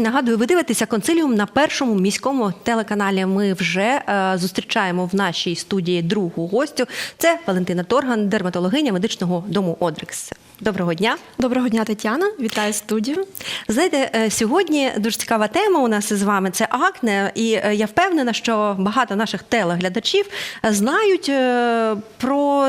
Друзі, нагадую, ви дивитеся консиліум на першому міському телеканалі. Ми вже е, зустрічаємо в нашій студії другу гостю. Це Валентина Торган, дерматологиня медичного дому Одрикс. Доброго дня. Доброго дня, Тетяна. Вітаю студію. Знаєте, е, сьогодні дуже цікава тема у нас із вами це акне, і е, я впевнена, що багато наших телеглядачів знають е, про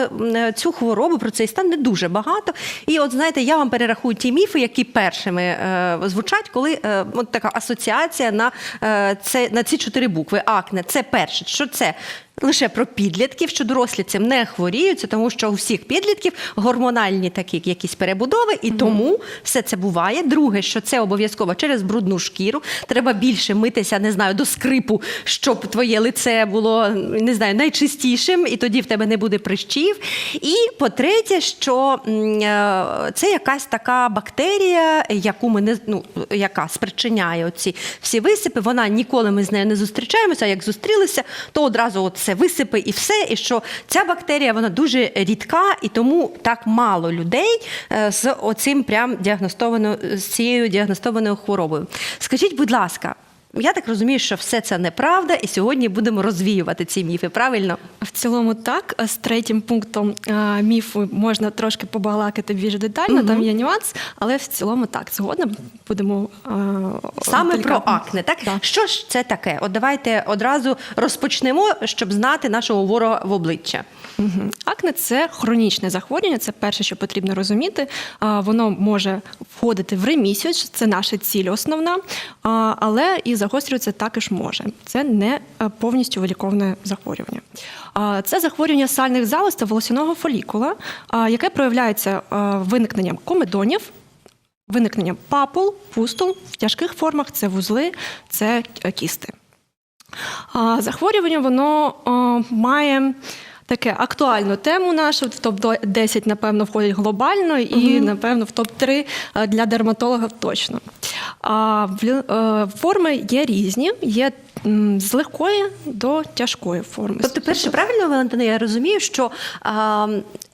цю хворобу, про цей стан не дуже багато. І от знаєте, я вам перерахую ті міфи, які першими звучать, коли от така асоціація на, е, це, на ці чотири букви. Акне це перше. Що це? Лише про підлітків, що дорослі цим не хворіються, тому що у всіх підлітків гормональні такі якісь перебудови, і тому все це буває. Друге, що це обов'язково через брудну шкіру. Треба більше митися, не знаю, до скрипу, щоб твоє лице було не знаю, найчистішим, і тоді в тебе не буде прищів. І по-третє, що е, це якась така бактерія, яку ми не ну, яка спричиняє оці всі висипи. Вона ніколи ми з нею не зустрічаємося. А як зустрілися, то одразу от це висипи і все. І що ця бактерія вона дуже рідка, і тому так мало людей е, з оцим прям діагностованою з цією діагностованою хворобою. Скажіть, будь ласка. Я так розумію, що все це неправда, і сьогодні будемо розвіювати ці міфи. Правильно? В цілому, так з третім пунктом а, міфу можна трошки побалакати більш детально. Мгм. Там є нюанс, але в цілому так. Згодна будемо а, Саме про акне, так? Так. Що ж це таке? От давайте одразу розпочнемо, щоб знати нашого ворога в обличчя. Мгм. Акне це хронічне захворювання. Це перше, що потрібно розуміти. А, Воно може входити в ремісію, це наша ціль основна, а, але і загострюватися також може. Це не е, повністю виліковне захворювання. Це захворювання сальних залоз та волосяного фолікула, яке проявляється виникненням комедонів. Виникненням папул, пустул в тяжких формах це вузли, це е, кісти. Захворювання воно має таке актуальну тему нашу. В топ 10 напевно, входить глобально, і напевно в топ 3 для дерматолога точно. А е, форми є різні, є з легкої до тяжкої форми. Тобто, перше, правильно, Валентина, я розумію, що а,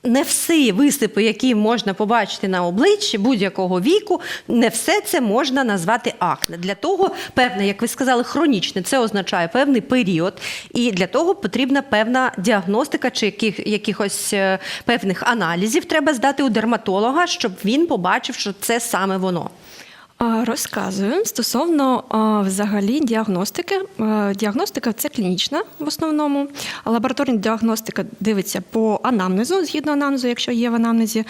не всі висипи, які можна побачити на обличчі будь-якого віку, не все це можна назвати акне. Для того певне, як ви сказали, хронічне, це означає певний період, і для того потрібна певна діагностика чи яких, якихось е, певних аналізів треба здати у дерматолога, щоб він побачив, що це саме воно. Розказую стосовно взагалі діагностики. Діагностика це клінічна в основному. Лабораторна діагностика дивиться по анамнезу, згідно анамнезу, якщо є в анамнезі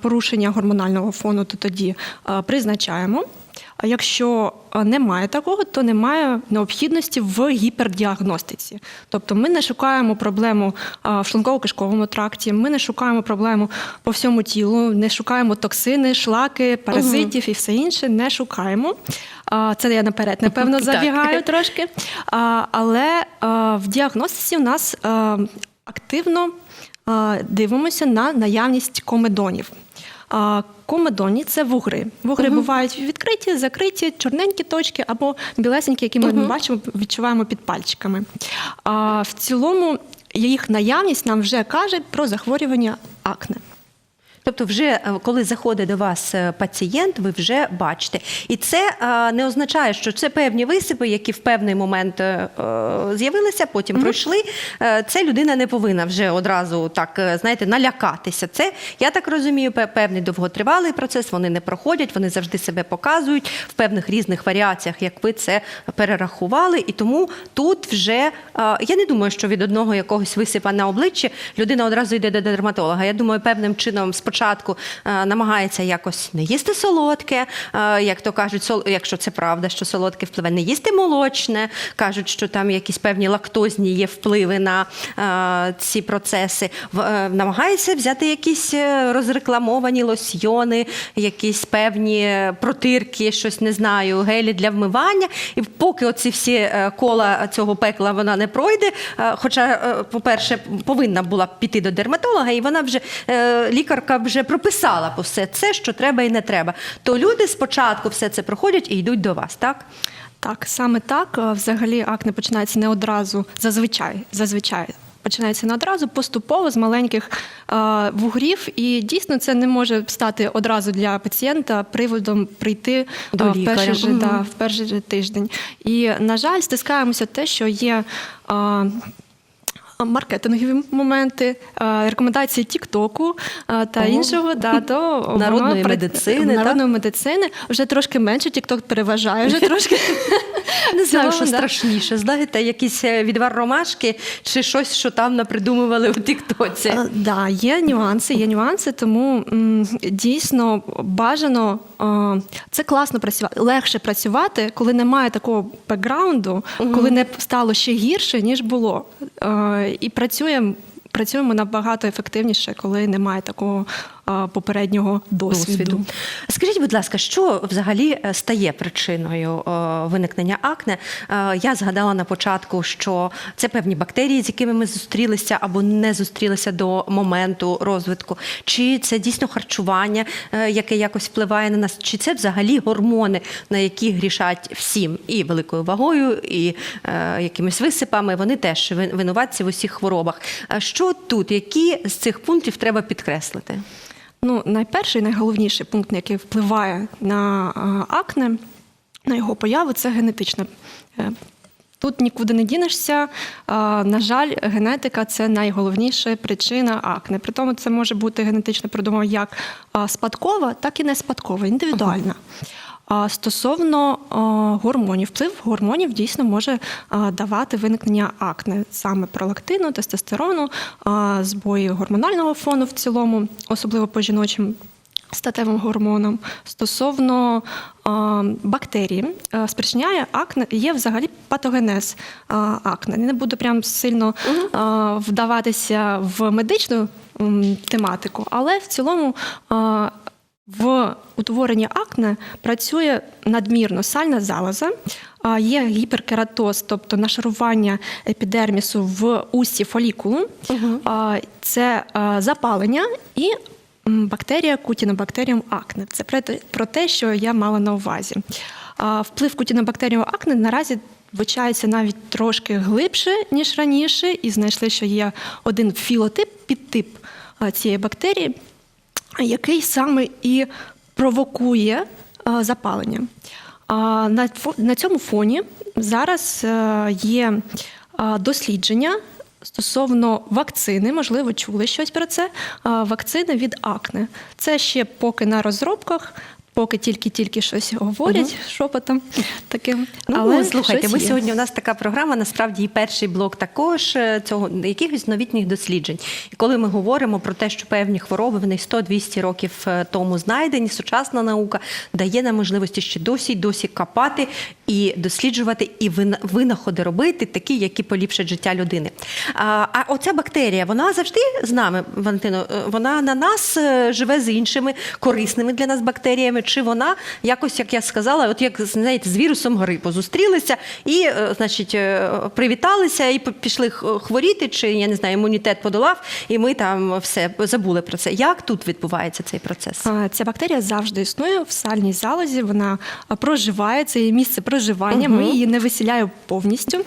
порушення гормонального фону, то тоді призначаємо. А якщо немає такого, то немає необхідності в гіпердіагностиці. Тобто ми не шукаємо проблему в шлунково-кишковому тракті, ми не шукаємо проблему по всьому тілу, не шукаємо токсини, шлаки, паразитів і все інше. Не шукаємо. Це я наперед, напевно, забігаю трошки. Але в діагностиці у нас активно дивимося на наявність комедонів. А, Комедоні це вугри. Вугри бувають відкриті, закриті, чорненькі точки або білесенькі, які ми бачимо, відчуваємо під пальчиками. А в цілому їх наявність нам вже каже про захворювання акне. Тобто, вже е, коли заходить до вас е, пацієнт, ви вже бачите. І це е, не означає, що це певні висипи, які в певний момент з'явилися, потім пройшли. Е, Це людина не повинна вже одразу так, знаєте, налякатися. Це, я так розумію, певний довготривалий процес, вони не проходять, вони завжди себе показують в певних різних варіаціях, як ви це перерахували. І тому тут вже я не думаю, що від одного якогось висипа на обличчі людина одразу йде до дерматолога. Я думаю, певним чином спочатку е, намагається якось не їсти солодке, е, як то кажуть, якщо це правда, що солодке впливає, не їсти молочне. кажуть, що там якісь певні лактозні є впливи на е, ці процеси. Намагається взяти якісь розрекламовані лосьйони, якісь певні протирки, щось не знаю, гелі для вмивання. І поки оці всі кола цього пекла вона не пройде. Хоча, по-перше, повинна була піти до дерматолога, і вона вже лікарка вже прописала по все це, що треба і не треба. То люди спочатку все це проходять і йдуть до вас, так? Так, саме так. Е, Взагалі акне починається не одразу, зазвичай, зазвичай починається не одразу, поступово з маленьких е, вугрів. І дійсно це не може стати одразу для пацієнта приводом прийти До е, в перший же, Мгм. да, в перший же тиждень. І, на жаль, стискаємося те, що є. е, Маркетингові моменти, рекомендації Тіктоку та Ого. іншого, да, то Народної при- медицини, народної медицини вже трошки менше. Тікток переважає, вже трошки Не знаю, що страшніше. Знаєте, якийсь е, відвар ромашки чи щось, що там напридумували у Тіктоці. Так, є нюанси, є нюанси, тому дійсно бажано це класно працювати, легше працювати, коли немає такого бекграунду, коли не стало ще гірше, ніж було. І працюємо. Працюємо набагато ефективніше, коли немає такого попереднього досвіду. Скажіть, будь ласка, що взагалі е, стає причиною е, виникнення акне? Е, Я згадала на початку, що це певні бактерії, з якими ми зустрілися або не зустрілися до моменту розвитку, чи це дійсно харчування, яке якось впливає на нас, чи це взагалі гормони, на які грішать всім і великою вагою, і якимись висипами. Вони теж вин- винуватці в усіх хворобах. Що тут? Які з цих пунктів треба підкреслити? Ну, найперший, найголовніший пункт, який впливає на е, акне, на його появу, це генетична. е, Тут нікуди не дінешся. Е, На жаль, генетика це найголовніша причина акне. Притому це може бути генетична продумова як спадкова, так і не спадкова, індивідуальна. А Стосовно е, гормонів, вплив гормонів дійсно може е, давати виникнення акне, саме пролактину, тестостерону, збої гормонального фону в цілому, особливо по жіночим статевим гормонам. Стосовно е, бактерій, е, спричиняє акне, є взагалі патогенез е, акне. Не буду прям сильно е, вдаватися в медичну м, тематику, але в цілому. е, в утворенні акне працює надмірно сальна залоза, є гіперкератоз, тобто нашарування епідермісу в усі фолікулу, А, це запалення і бактерія кутінобактеріум акне. Це про те- що я мала на увазі. Вплив кутінобактеріум акне наразі вивчається навіть трошки глибше, ніж раніше, і знайшли, що є один філотип, підтип цієї бактерії який саме і провокує е, запалення. На, цьому фоні зараз е, є е, дослідження стосовно вакцини, можливо, чули щось про це. Вакцини від акне. Це ще поки на розробках. Поки тільки-тільки щось говорять шепотом таким. Ну, але слухайте, ми є. сьогодні у нас така програма, насправді і перший блок також е, цього якихось новітніх досліджень. І коли ми говоримо про те, що певні хвороби вони 100-200 років е, тому знайдені, сучасна наука дає нам можливості ще досі досі копати і досліджувати, і винаходи робити, такі, які поліпшать життя людини. А, оця бактерія, вона завжди з нами, Валентино, е, вона на нас е, живе з іншими корисними для нас бактеріями, чи вона якось, як я сказала, от як знаєте, з вірусом грипу зустрілися і, е, значить, привіталися і пішли хворіти, чи я не знаю, імунітет подолав, і ми там все забули про це. Як тут відбувається цей процес? Ця бактерія завжди існує в сальній залозі. Вона проживає, це її місце проживання. Ми її не виселяємо повністю.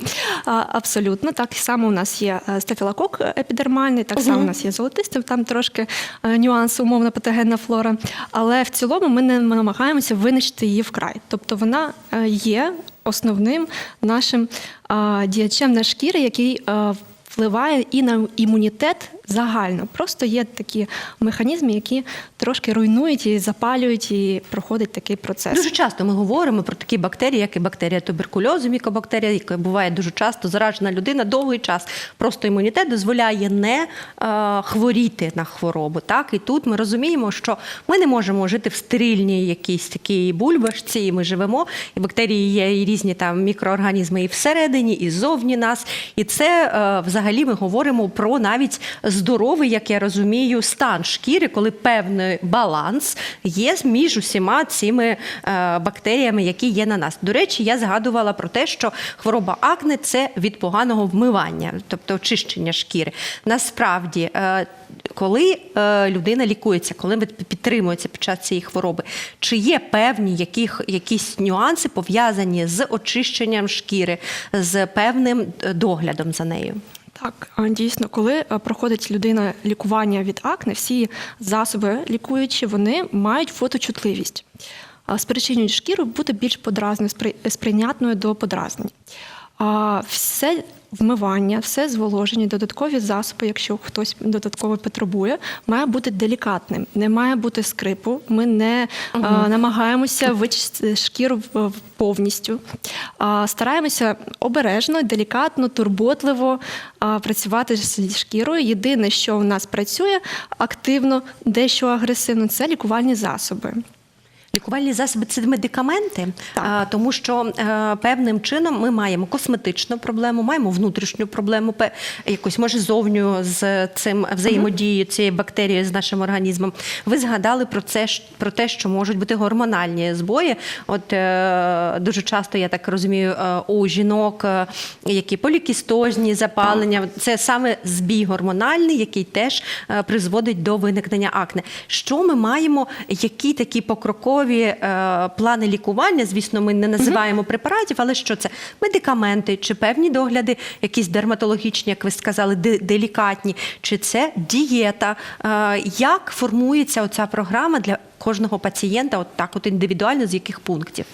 А, Абсолютно так само у нас є е, стафілокок епідермальний, так само у нас є золотистий, там трошки е, нюанси, умовно патогенна флора. Але в цілому ми не намагаємося винищити її вкрай. Тобто вона е, є основним нашим а, діячем на шкіри, який е, впливає і на імунітет загально. Просто є такі механізми, які трошки руйнують і запалюють, і проходить такий процес. Дуже часто ми говоримо про такі бактерії, як і бактерія туберкульозу, мікобактерія, яка буває дуже часто заражена людина довгий час. Просто імунітет дозволяє не е, хворіти на хворобу. Так і тут ми розуміємо, що ми не можемо жити в стерильній якійсь такій бульбашці. І ми живемо, і бактерії є і різні там мікроорганізми і всередині, і ззовні нас. І це е, взагалі ми говоримо про навіть здоровий, як я розумію, стан шкіри, коли певний баланс є між усіма цими е, бактеріями, які є на нас. До речі, я згадувала про те, що хвороба акне це від поганого вмивання, тобто очищення шкіри. Насправді, е, коли е, людина лікується, коли підтримується під час цієї хвороби, чи є певні яких, якісь нюанси пов'язані з очищенням шкіри, з певним доглядом за нею? Так, дійсно, коли е, проходить людина лікування від акне, всі засоби лікуючі вони мають фоточутливість, спричинюють шкіру бути більш подразною, сприйнятною до подразнень. Все вмивання, все зволоження, додаткові засоби, якщо хтось додатково потребує, має бути делікатним, не має бути скрипу. Ми не а, намагаємося вичистити шкіру повністю. А, стараємося обережно, делікатно, турботливо а, працювати з шкірою. Єдине, що в нас працює активно, дещо агресивно, це лікувальні засоби. Лікувальні засоби це медикаменти, Так. а, тому що е, певним чином ми маємо косметичну проблему, маємо внутрішню проблему, якусь може зовню з цим взаємодією цієї бактерії з нашим організмом. Ви згадали про це про те, що можуть бути гормональні збої. От е, дуже часто я так розумію, е, у жінок, які полікістозні запалення, це саме збій гормональний, який теж призводить до виникнення акне. Що ми маємо, які такі покрокові е, плани лікування? Звісно, ми не називаємо препаратів, але що це? Медикаменти чи певні догляди, якісь дерматологічні, як ви сказали, де- делікатні, чи це дієта? Е, як формується оця програма для кожного пацієнта, от так, от індивідуально, з яких пунктів?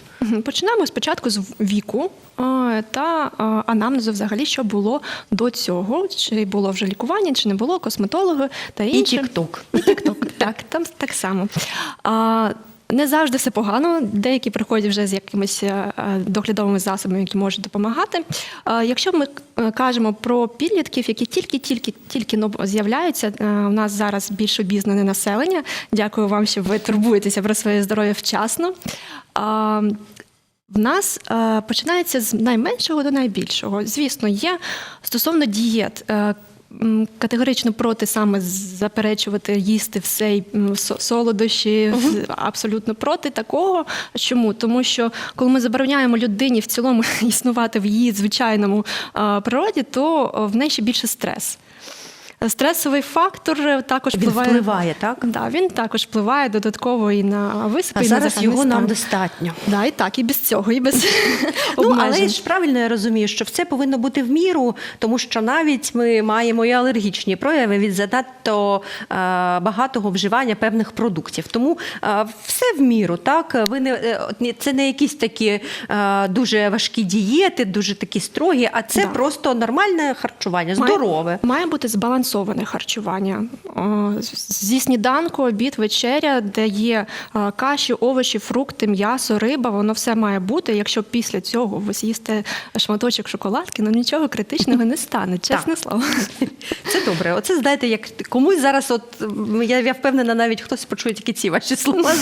Починаємо спочатку з віку е, та анамнезу, взагалі, що було до цього, чи було вже лікування, чи не було косметологи та І інше. TikTok. І TikTok, так, там так само. Не завжди все погано. Деякі приходять вже з якимись е, доглядовими засобами, які можуть допомагати. Якщо ми е, кажемо про підлітків, які тільки-тільки тільки з'являються, е, у нас зараз більш обізнане населення. Дякую вам, що ви турбуєтеся про своє здоров'я вчасно. В нас е, починається з найменшого до найбільшого. Звісно, є стосовно дієт. Категорично проти саме заперечувати їсти все і солодощі, угу. абсолютно проти такого. Чому? Тому що коли ми забороняємо людині в цілому існувати в її звичайному природі, то в неї ще більше стрес. Стресовий фактор е, також Він впливає. впливає, так? Да, він також впливає додатково і на висипи, А і зараз його нам достатньо. Да, і так, і без цього, і без Ну, але ж правильно я розумію, що все повинно бути в міру, тому що навіть ми маємо і алергічні прояви від занадто е, багатого вживання певних продуктів. Тому е, все в міру, так ви не це не якісь такі дуже важкі дієти, дуже такі строгі, а це Да. просто нормальне харчування, здорове. Має бути збалансоване харчування. Зі сніданку, обід, вечеря, де є е, каші, овочі, фрукти, м'ясо, риба, воно все має бути. Якщо після цього ви з'їсте шматочок шоколадки, ну нічого критичного не стане, чесне слово. Це добре. Оце знаєте, як комусь зараз, от я, я впевнена, навіть хтось почує тільки ці ваші слова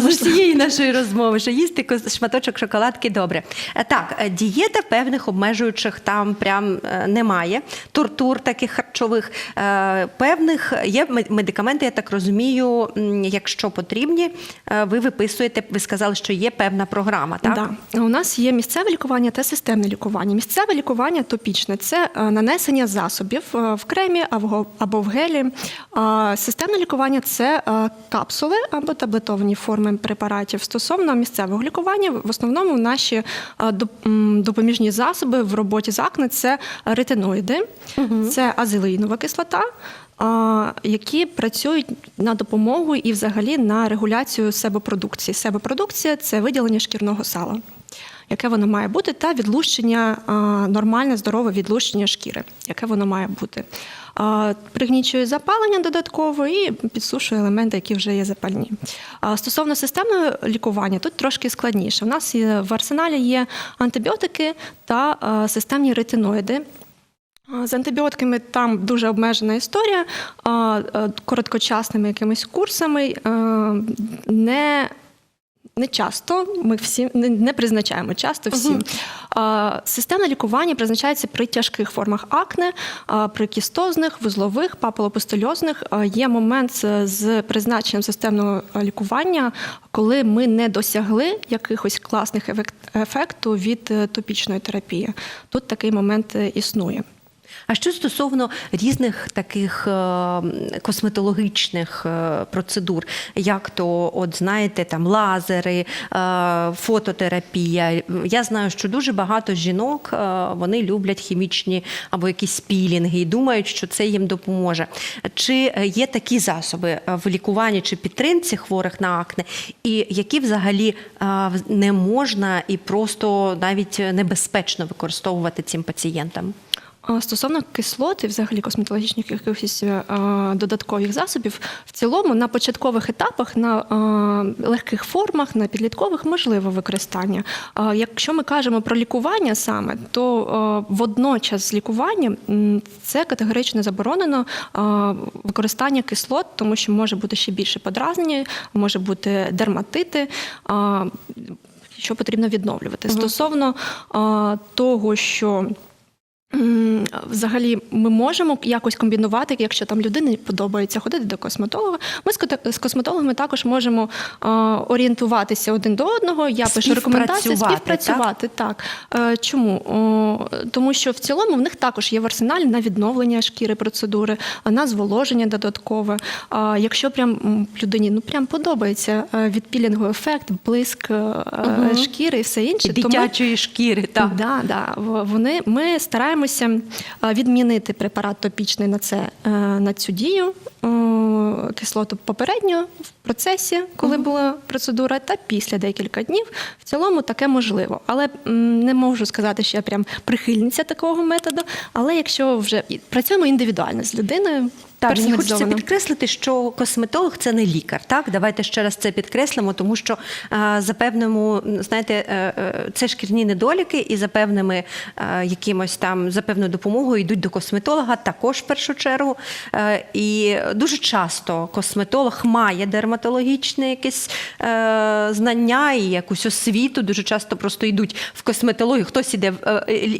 з, усієї нашої розмови, що їсти шматочок шоколадки добре. Е, Так, е, дієта певних обмежуючих там прям немає. Тортур таких харчових. Е, Певних є медикаменти, я так розумію, якщо потрібні, е, ви виписуєте, ви сказали, що є певна програма, так? Да. У нас є місцеве лікування та системне лікування. Місцеве лікування топічне це е, нанесення засобів в кремі або в гелі. Системне лікування це капсули або таблетовані форми препаратів. Стосовно місцевого лікування, в основному наші допоміжні засоби в роботі з акне це ретиноїди, це азелеїнова кислота. А, Які працюють на допомогу і взагалі на регуляцію себопродукції. Себопродукція це виділення шкірного сала, яке воно має бути, та відлущення нормальне, здорове відлущення шкіри, яке воно має бути. Пригнічує запалення додатково і підсушує елементи, які вже є запальні. Стосовно системного лікування, тут трошки складніше. У нас в арсеналі є антибіотики та системні ретиноїди. З антибіотиками там дуже обмежена історія, е, короткочасними якимись курсами е, не. Не часто ми всі не, призначаємо часто всім. А, Системне лікування призначається при тяжких формах акне, при кістозних, вузлових, папулопустульозних. Є момент з- призначенням системного лікування, коли ми не досягли якихось класних ефект- ефекту від е, топічної терапії. Тут такий момент е, існує. А що стосовно різних таких е, косметологічних е, процедур, як то, от знаєте, там лазери, е, фототерапія. Я знаю, що дуже багато жінок вони люблять хімічні або якісь пілінги і думають, що це їм допоможе. Чи є такі засоби в лікуванні чи підтримці хворих на акне, і які взагалі не можна і просто навіть небезпечно використовувати цим пацієнтам? А Стосовно кислот і взагалі косметологічних якихось е, додаткових засобів, в цілому на початкових етапах, на е, легких формах, на підліткових можливе використання. Якщо ми кажемо про лікування саме, то е, водночас з лікуванням це категорично заборонено використання кислот, тому що може бути ще більше подразнення, може бути дерматити. Що потрібно відновлювати стосовно е, того, що Взагалі, ми можемо якось комбінувати, якщо там людині подобається ходити до косметолога. Ми з косметологами також можемо орієнтуватися один до одного. Я пишу рекомендації Співпрацювати, співпрацювати. Так, Е, чому? Тому що в цілому в них також є в арсеналі на відновлення шкіри процедури, на зволоження додаткове. Якщо прям людині ну прям подобається е, відпілінговий ефект, блиск е, шкіри і все інше, то ми- шкіри, так. Да, да. Вони ми стараємося е, відмінити препарат топічний на це е, на цю дію. е, Кислоту попередньо в процесі, коли була процедура, та після декілька днів. В цілому таке можливо. Але не можу сказати, що я прям прихильниця такого методу. Але якщо вже працюємо індивідуально з людиною, Так, мені хочеться підкреслити, що косметолог це не лікар. Так, давайте ще раз це підкреслимо, тому що за певному, знаєте, е, е, це шкірні недоліки, і за певними е, якимось там за певною допомогою йдуть до косметолога, також в першу чергу. І дуже часто косметолог має дерматологічне якесь знання і якусь освіту. Дуже часто просто йдуть в косметологію. Хтось іде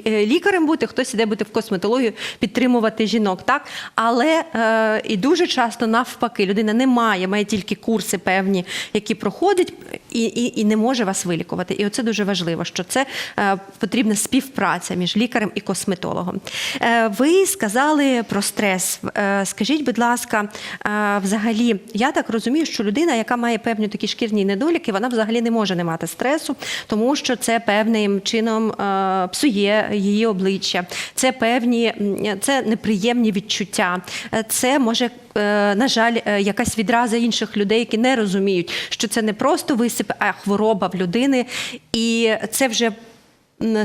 лікарем бути, хтось іде бути в косметологію, підтримувати жінок. Так, але і дуже часто навпаки людина не має, має тільки курси певні, які проходить, і, і, і не може вас вилікувати. І оце дуже важливо, що це е, потрібна співпраця між лікарем і косметологом. Е, ви сказали про стрес. Е, скажіть, будь ласка, взагалі, я так розумію, що людина, яка має певні такі шкірні недоліки, вона взагалі не може не мати стресу, тому що це певним чином псує її обличчя, це певні, це неприємні відчуття. Це може, на жаль, е, якась відраза інших людей, які не розуміють, що це не просто висип, а хвороба в людини, і це вже.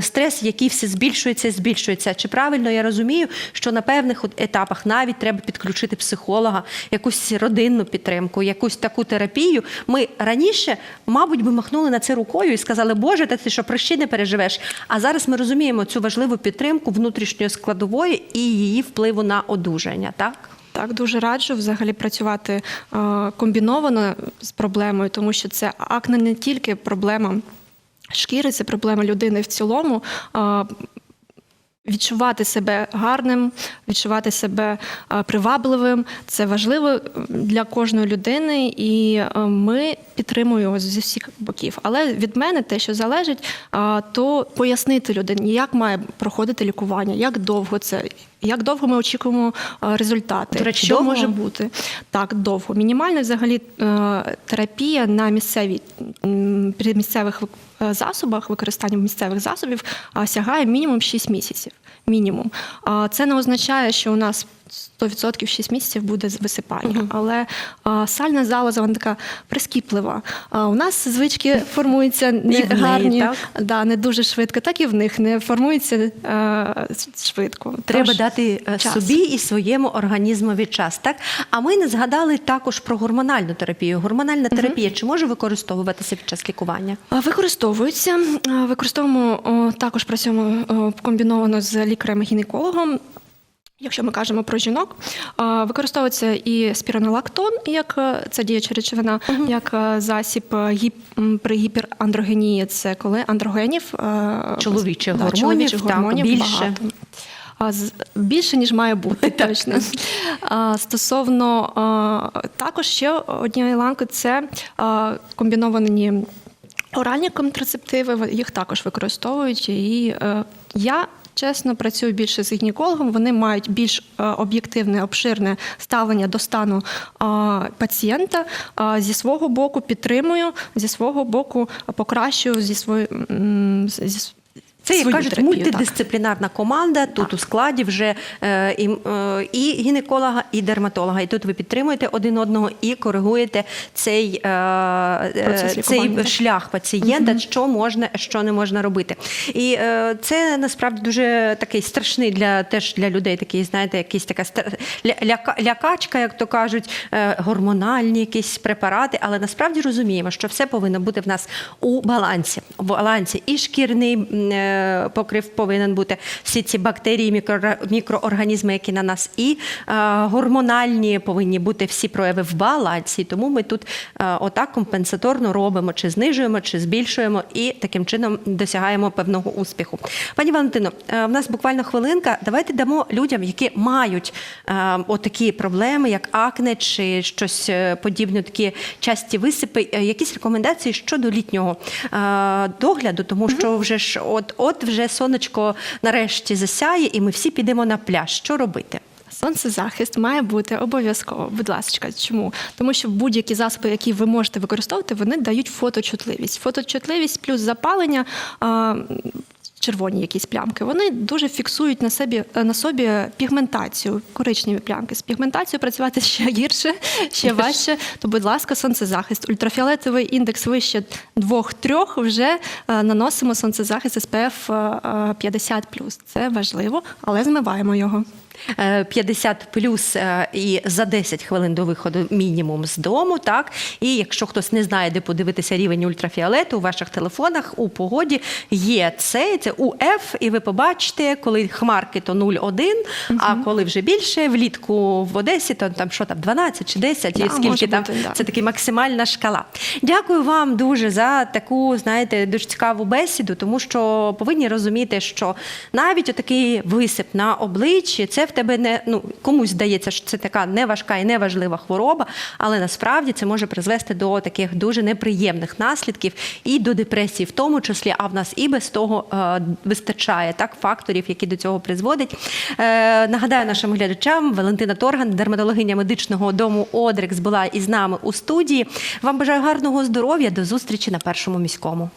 Стрес, який все збільшується і збільшується. Чи правильно я розумію, що на певних етапах навіть треба підключити психолога, якусь родинну підтримку, якусь таку терапію. Ми раніше, мабуть, би махнули на це рукою і сказали, Боже, та ти що прощі не переживеш. А зараз ми розуміємо цю важливу підтримку внутрішньої складової і її впливу на одужання. Так? Так, дуже раджу взагалі працювати е, комбіновано з проблемою, тому що це акне не тільки проблема шкіри, це проблема людини в цілому. Відчувати себе гарним, відчувати себе е, привабливим це важливо для кожної людини, і е, ми підтримуємо зі всіх боків. Але від мене те, що залежить, е, то пояснити людині, як має проходити лікування, як довго це, як довго ми очікуємо результати, До речі, що довго? може бути так довго. Мінімальна взагалі терапія на місцевій при місцевих е, засобах, використанням місцевих засобів сягає мінімум 6 місяців. Мінімум. Це не означає, що у нас 100% 6 місяців буде висипання. Але а, сальна залоза вона така прискіплива. А, у нас звички формуються не неї, гарні, так? да, не дуже швидко, так і в них не формуються швидко. Треба Тож дати е, час. собі і своєму організмові час. Так? А ми не згадали також про гормональну терапію. Гормональна терапія чи може використовуватися під час лікування? А, Використовуються. Використовуємо також працюємо комбіновано з лікарем-гінекологом. Якщо ми кажемо про жінок, використовується і спіронолактон, як е, це діюча речовина, як е, засіб е, гіп- при гіперандрогенії. Це коли андрогенів е, Чоловічих да, гормонів, чоловічих так, гормонів більше. багато. Більше ніж має бути точно. Стосовно також ще однієї ланки це комбіновані оральні контрацептиви. Їх також використовують. І е, я чесно, працюю більше з гінекологом. Вони мають більш е, об'єктивне, обширне ставлення до стану пацієнта. Зі свого боку підтримую, зі свого боку покращую зі своїм зі Це, як кажуть, терапію, так. мультидисциплінарна команда. Тут у складі вже е, і, е, і гінеколога, і дерматолога. І тут ви підтримуєте один одного і коригуєте цей, е, Процес цей лікування. шлях пацієнта, що можна, що не можна робити. І е, це насправді дуже такий страшний для теж для людей. Такий, знаєте, якийсь така ля- ляка- лякачка, як то кажуть, е, гормональні якісь препарати. Але насправді розуміємо, що все повинно бути в нас у балансі. В балансі і шкірний е, покрив повинен бути всі ці бактерії, мікро- мікроорганізми, які на нас, і е, гормональні повинні бути всі прояви в балансі. Тому ми тут е, отак компенсаторно робимо, чи знижуємо, чи збільшуємо, і таким чином досягаємо певного успіху. Пані Валентино, е, в нас буквально хвилинка. Давайте дамо людям, які мають отакі проблеми, як акне чи щось подібне, такі часті висипи, якісь рекомендації щодо літнього догляду, тому що вже ж от, от вже сонечко нарешті засяє, і ми всі підемо на пляж. Що робити? Сонцезахист має бути обов'язково. Будь ласка, чому? Тому що будь-які засоби, які ви можете використовувати, вони дають фоточутливість. Фоточутливість плюс запалення. А, Червоні якісь плямки, вони дуже фіксують на собі на собі пігментацію, коричневі плямки. З пігментацією працювати ще гірше, ще важче. То, будь ласка, сонцезахист. Ультрафіолетовий індекс вище 2-3 вже е, наносимо сонцезахист SPF е, 50+. Це важливо, але змиваємо його. Е, 50 плюс е, і за 10 хвилин до виходу мінімум з дому. Так і якщо хтось не знає, де подивитися рівень ультрафіолету у ваших телефонах у погоді є це, це УФ, і ви побачите, коли хмарки то 0,1, а коли вже більше влітку в Одесі, то там що там 12 чи 10, Да, і скільки там бути, да. це таки максимальна шкала. Дякую вам дуже за таку, знаєте, дуже цікаву бесіду, тому що повинні розуміти, що навіть отакий висип на обличчі, в тебе не ну комусь здається, що це така неважка і неважлива хвороба, але насправді це може призвести до таких дуже неприємних наслідків і до депресії, в тому числі. А в нас і без того е, вистачає так факторів, які до цього призводять. Е, нагадаю нашим глядачам, Валентина Торган, дерматологиня медичного дому Одрекс, була із нами у студії. Вам бажаю гарного здоров'я. До зустрічі на першому міському.